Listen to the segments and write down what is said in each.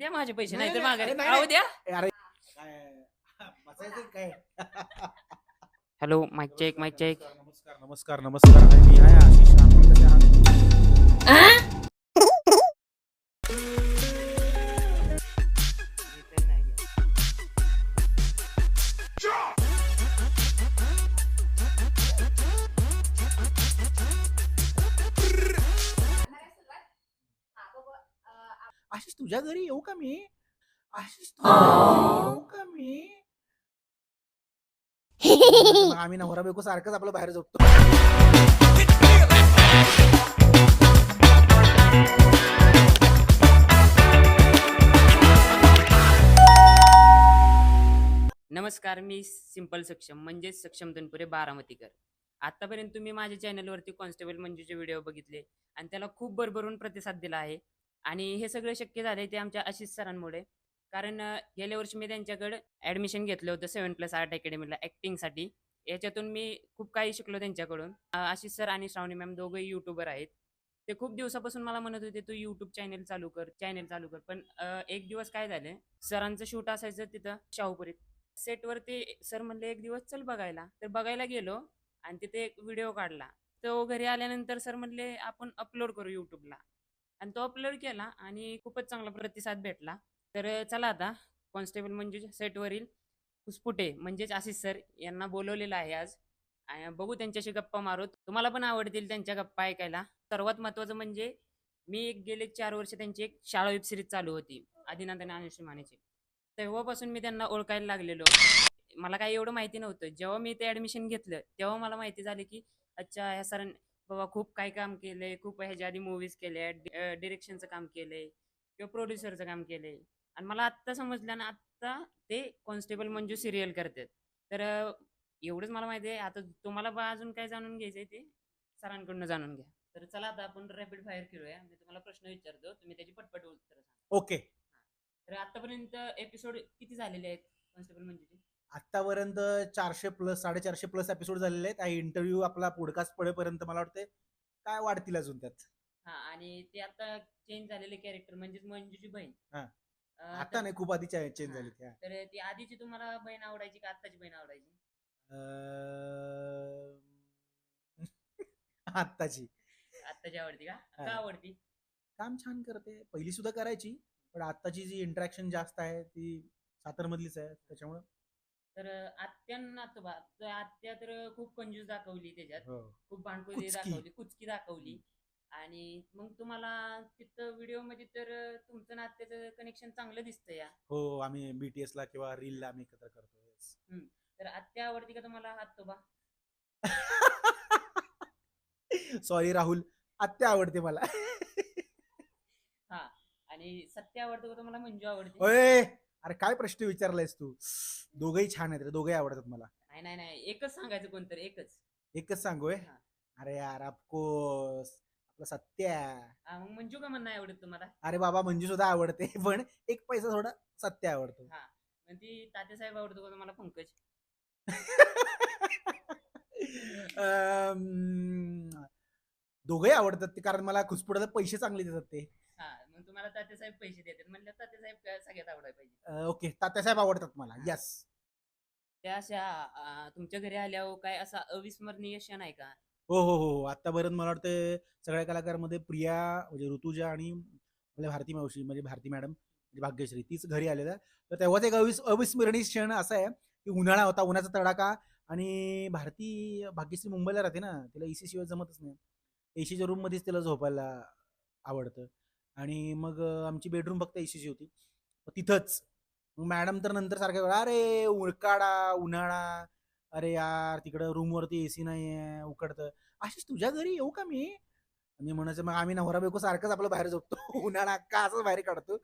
द्या माझे पैसे नाही, तर नाही, माघारी. अरे नाही, अहो नाही. द्या. अरे काय बसायचं काय? Hello mike check mike check नमस्कार नमस्कार नमस्कार. नमस्कार मी आहे आशिष. आपण कसे आहात आशिष तुझ्या घरी येऊ का मी? आशिष तुझ्या घरी येऊ का मी? मग आम्ही नवरा बायको सारखंच आपलं बाहेर झोपतो नमस्कार मी सिंपल सक्षम म्हणजेच सक्षम तनपुरे बारामतीकर. आतापर्यंत तुम्ही माझ्या चॅनलवरती कॉन्स्टेबल मंजूचे व्हिडिओ बघितले आणि त्याला खूप भरभरून प्रतिसाद दिला आहे. आणि हे सगळं शक्य झालंय ते आमच्या आशिष सरांमुळे. कारण गेल्या वर्षी मी त्यांच्याकडे ऍडमिशन घेतलं होतं सेवन प्लस आर्ट अकॅडमीला ऍक्टिंगसाठी याच्यातून मी खूप काही शिकलो त्यांच्याकडून. आशिष सर आणि श्रावणी मॅम दोघंही युट्यूबर आहेत. ते खूप दिवसापासून मला म्हणत होते तू युट्यूब चॅनेल चालू कर चॅनेल चालू कर. पण एक दिवस काय झालं सरांचं शूट असायचं तिथं शाहूपुरीत. सेटवरती सर म्हणले एक दिवस चल बघायला. तर बघायला गेलो आणि तिथे एक व्हिडिओ काढला. तो घरी आल्यानंतर सर म्हणले आपण अपलोड करू युट्यूबला आणि तो अपलोड केला आणि खूपच चांगला प्रतिसाद भेटला. तर चला आता कॉन्स्टेबल मंजू म्हणजे सेटवरील कुसपुटे म्हणजेच आशिष सर यांना बोलवलेलं आहे आज. बघू त्यांच्याशी गप्पा मारू. तुम्हाला पण आवडतील त्यांच्या गप्पा ऐकायला. सर्वात महत्त्वाचं म्हणजे मी एक गेले चार वर्ष त्यांची एक शाळा वेब सिरीज चालू होती आदिनाथन आणि अनुश्री मानेची. तेव्हापासून मी त्यांना ओळखायला लागलेलो. मला काही एवढं माहिती नव्हतं. जेव्हा मी ते ॲडमिशन घेतलं तेव्हा मला माहिती झाली की अच्छा ह्या सरांनी बाबा खूप काय काम केलंय खूप ह्याच्या आधी मूवीज केले डिरेक्शनचं काम केलंय किंवा प्रोड्युसरचं काम केलंय. आणि मला आत्ता समजलं ना आत्ता ते कॉन्स्टेबल मंजू सिरियल करतात. तर एवढंच मला माहिती आहे. आता तुम्हाला बा अजून काय जाणून घ्यायचंय ते सरांकडून जाणून घ्या. तर चला आता आपण रॅपिड फायर खेळूया मी तुम्हाला प्रश्न विचारतो. तुम्ही त्याची पटपट उत्तर सांगा. ओके. तर आतापर्यंत एपिसोड किती झालेले आहेत कॉन्स्टेबल मंजूचे? आतापर्यंत चारशे प्लस साडेचारशे प्लस एपिसोड झालेले आहेत. इंटरव्ह्यू आपला पॉडकास्ट पडेपर्यंत मला वाटते काय वाढतील अजून त्यात? हा आणि ते आता चेंज झालेले कॅरेक्टर म्हणजेच मंजूची बहीण. हा. अं, आता तर- नाही खूप आधी चेंज. झाली त्या तर ती आधीची तुम्हाला बहीण आवडायची का आत्ताची बहीण आवडायची? आत्ताची. आत्ताची आवडती का? हा. का आवडती? काम छान करते. पहिली सुद्धा करायची पण आत्ताची जी इंटरॅक्शन जास्त आहे ती सातारमधलीच आहे त्याच्यामुळं. तर आत्यांना तो बा तर आत्या तर खूप कंजूस दाखवली त्याच्यात. हो. खूप भांडकुली कुचकी. दाखवली कुचकी दाखवली. आणि मग तुम्हाला तिथं व्हिडिओमध्ये तर तुमचं नात्याचं कनेक्शन चांगलं दिसतं या. हो आम्ही बीटीएस ला किंवा रील ला आम्ही एकत्र करतो yes. तर आत्या आवडती का तुम्हाला? हात तो बा. सॉरी राहुल. आत्या आवडते मला. हा. आणि सत्य आवडतं का तुम्हाला? मंजू आवडते. अरे काय प्रश्न विचारलायस तू? दोघही छान आहेत रे दोघही आवडतात मला. नाही नाही नाही एकच सांगायचं कोणतरी एकच. एकच सांगूय हा. अरे यार ऑफकोर्स आपला सत्या. हा, मग मंजू का म्हणणं आवडत तुम्हाला? अरे बाबा मंजू सुद्धा आवडते पण एक पैसा थोडा सत्य आवडतो. हा. मग ती तात्यासाहेब आवडतो का तुम्हाला? पंकज. दोघंही आवडतात ते कारण मला खुसपुडाला पैसे चांगले देतात ते. हा तुम्हाला तात्यासाहेब पैसे देतात. म्हणलं तात्यासाहेब काय सगळ्यात आवडायला पाहिजे? अं, ओके. तात्यासाहेब आवडतात मला. यस त्या अशा अं, तुमच्या घरी आल्यावर काय असा अविस्मरणीय क्षण आहे का? हो हो हो. आतापर्यंत मला वाटतं सगळ्या कलाकारमध्ये प्रिया म्हणजे ऋतुजा आणि आपल्या भारती मावशी म्हणजे भारती मॅडम म्हणजे भाग्यश्री तीच घरी आलेल्या तर तेव्हाच एक अविस अविस्मरणीय क्षण असा आहे की उन्हाळा होता उन्हाचा तडाखा आणि भारती भाग्यश्री मुंबईला राहते ना तिला एसी शिवाय जमतच नाही. एसीच्या रूममध्येच तिला झोपायला आवडतं. आणि मग आमची बेडरूम फक्त एसीची होती. तिथंच. मग मॅडम तर नंतर सारखं अरे उळकाडा उन्हाळा. अरे यार तिकडं रूमवरती एसी नाही आहे उकडतं. अशीच तुझ्या घरी येऊ का मी? मी म्हणायचं मग आम्ही नवरा बायको सारखंच आपलं बाहेर झोपतो. उन्हाळा का असंच बाहेर काढतो?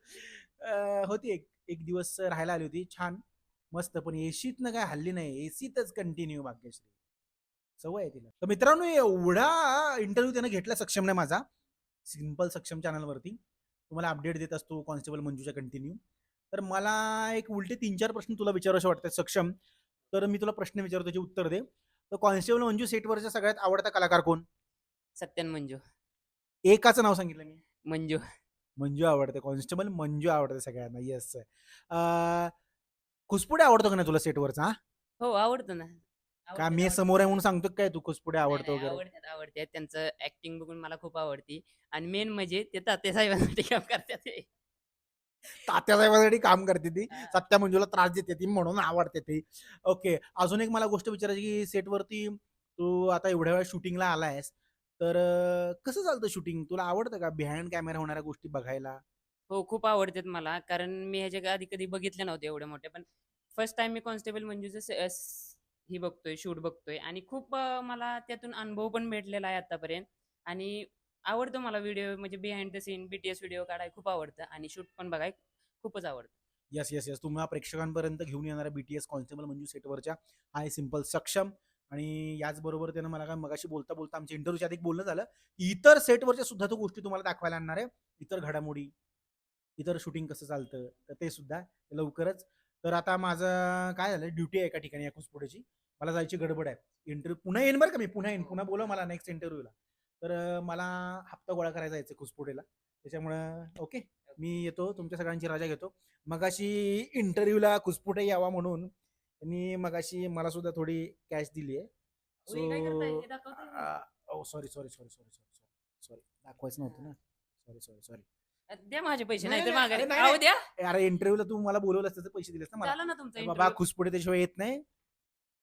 होती एक एक दिवस राहायला आली होती छान. मस्त पण एसीतनं काय हल्ली नाही. एसीतच कंटिन्यू भाग्यश्री. सवय आहे तिला. तर मित्रांनो एवढा इंटरव्ह्यू त्यानं घेतला सक्षम नाही माझा. सिंपल सक्षम चॅनलवरती तुम्हाला अपडेट देत असतो कॉन्स्टेबल मंजूच्या कंटिन्यू तर मला एक उलटे तीन चार प्रश्न तुला विचारावं वाटतात सक्षम. तर मी तुला प्रश्न विचारतो त्याचे उत्तर दे. तर कॉन्स्टेबल मंजू सेटवरच्या सगळ्यात आवडता कलाकार कोण? सत्यन मंजू. एकाचं नाव सांगितलं मी. मंजू. मंजू आवडते. कॉन्स्टेबल मंजू आवडते सगळ्यांना. येस खुसपुडे आवडतो का नाही तुला सेटवरचा हो आवडतं ना. का मी. समोर आहे म्हणून सांगतो काय तू नाही, आवडतो नाही, वगैरे? आवडतात आवडतात. त्यांचं ऍक्टिंग बघून मला खूप आवडती. आणि मेन म्हणजे ते तात्या साहेबांसाठी काम करतात ते. तात्यासाहेबांसाठी काम करते ती. हा. सत्या मंजूला त्रास देते ती म्हणून आवडते ती. ओके अजून एक मला गोष्ट विचारायची की सेटवरती तू आता एवढ्या वेळा शूटिंगला आलायस तर अं, कसं चालतं शूटिंग तुला आवडतं का बिहाइंड कॅमेरा होणाऱ्या गोष्टी बघायला? हो खूप आवडतात मला. कारण मी ह्याच्या आधी कधी बघितले नव्हते एवढे मोठे. पण फर्स्ट टाइम मी कॉन्स्टेबल मंजूचं ही बघतोय शूट बघतोय. आणि खूप मला त्यातून अनुभव पण भेटलेला आहे आतापर्यंत. आणि आवडतं मला व्हिडिओ म्हणजे behind the scene BTS video काढाय खूप आवडतं. आणि शूट पण बघाय खूपच आवडतं. येस येस येस तुम्हाला प्रेक्षकांपर्यंत घेऊन येणारा बीटीएस कॉन्स्टेबल मंजू सेटवरच्या हाय सिंपल सक्षम. आणि याचबरोबर त्यानं मला काय मगाशी बोलता बोलता आमच्या इंटरव्ह्यूच्या आधी एक बोलणं झालं की इतर सेटवरच्या सुद्धा तो गोष्टी तुम्हाला दाखवायला आणणार आहे. इतर घडामोडी इतर शूटिंग कसं चालतं तर ते सुद्धा लवकरच तर आता माझं काय झालं ड्युटी आहे एका ठिकाणी पुढेची. मला जायची गडबड आहे. इंटरव्ह्यू पुन्हा येईन बरं का मी पुन्हा येईन. पुन्हा बोलव मला नेक्स्ट इंटरव्ह्यूला तर मला हप्ता गोळा करायचा जायचं खुसपुडेला त्याच्यामुळं ओके मी येतो तुमच्या सगळ्यांची रजा घेतो. मगाशी इंटरव्ह्यूला खुसपुटे यावा म्हणून त्यांनी मगाशी मला सुद्धा थोडी कॅश दिली आहे? हे? So sorry sorry sorry sorry sorry sorry दाखवायचं नव्हतं ना. सॉरी सॉरी सॉरी द्या माझे पैसे नाही, नाही तर नाही, माघारी. नाही, अहो नाही. द्या अरे इंटरव्ह्यूला तू मला बोलवलं असतं तर पैसे दिलेस ना मला. झालं ना तुमचा अरे बाबा interview. खुसपुडे त्याशिवाय येत नाही.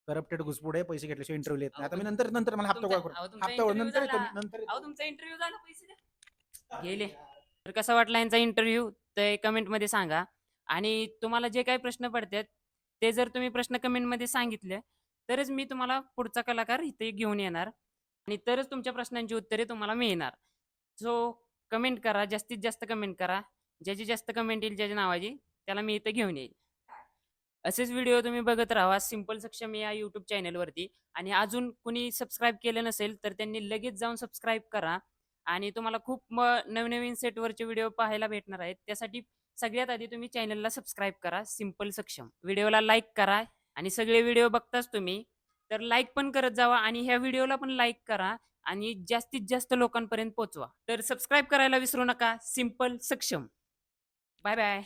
करप्टेड खुसपुडे पैसे घेतल्याशिवाय इंटरव्ह्यू येत नाही. आता मी नंतर नंतर मला हप्ता तुमचा- गोळा करू. अहो, तुमचा हप्ता interview नंतर येतो झाला. नंतर अहो येतो. तुमचा इंटरव्ह्यू झाला पैसे द्या. गेले. तर कसा वाटला यांचा इंटरव्ह्यू ते कमेंटमध्ये सांगा. आणि तुम्हाला जे काही प्रश्न पडतात ते जर तुम्ही प्रश्न कमेंटमध्ये सांगितले तरच मी तुम्हाला पुढचा कलाकार इथे घेऊन येणार. आणि तरच तुमच्या प्रश्नांची उत्तरे तुम्हाला मिळणार. सो कमेंट करा जास्तीत जास्त कमेंट करा. ज्याची जास्त कमेंट येईल ज्याच्या नावाची त्याला मी इथं घेऊन येईल. असेच व्हिडिओ तुम्ही बघत राहा. सिंपल सक्षम या यूट्यूब चॅनलवरती आणि अजून कुणी सबस्क्राईब केलं नसेल तर त्यांनी लगेच जाऊन सबस्क्राईब करा. आणि तुम्हाला खूप नवनवीन सेटवरचे व्हिडिओ पाहायला भेटणार आहेत. त्यासाठी सगळ्यात आधी तुम्ही चॅनलला सबस्क्राईब करा. सिंपल सक्षम. व्हिडिओला लाईक करा. आणि सगळे व्हिडिओ बघताच तुम्ही. तर लाईक पण करत जावा आणि ह्या व्हिडिओला पण लाईक करा आणि जास्तीत जास्त लोकांपर्यंत पोहोचवा. तर सबस्क्राईब करायला विसरू नका. सिंपल सक्षम. Bye bye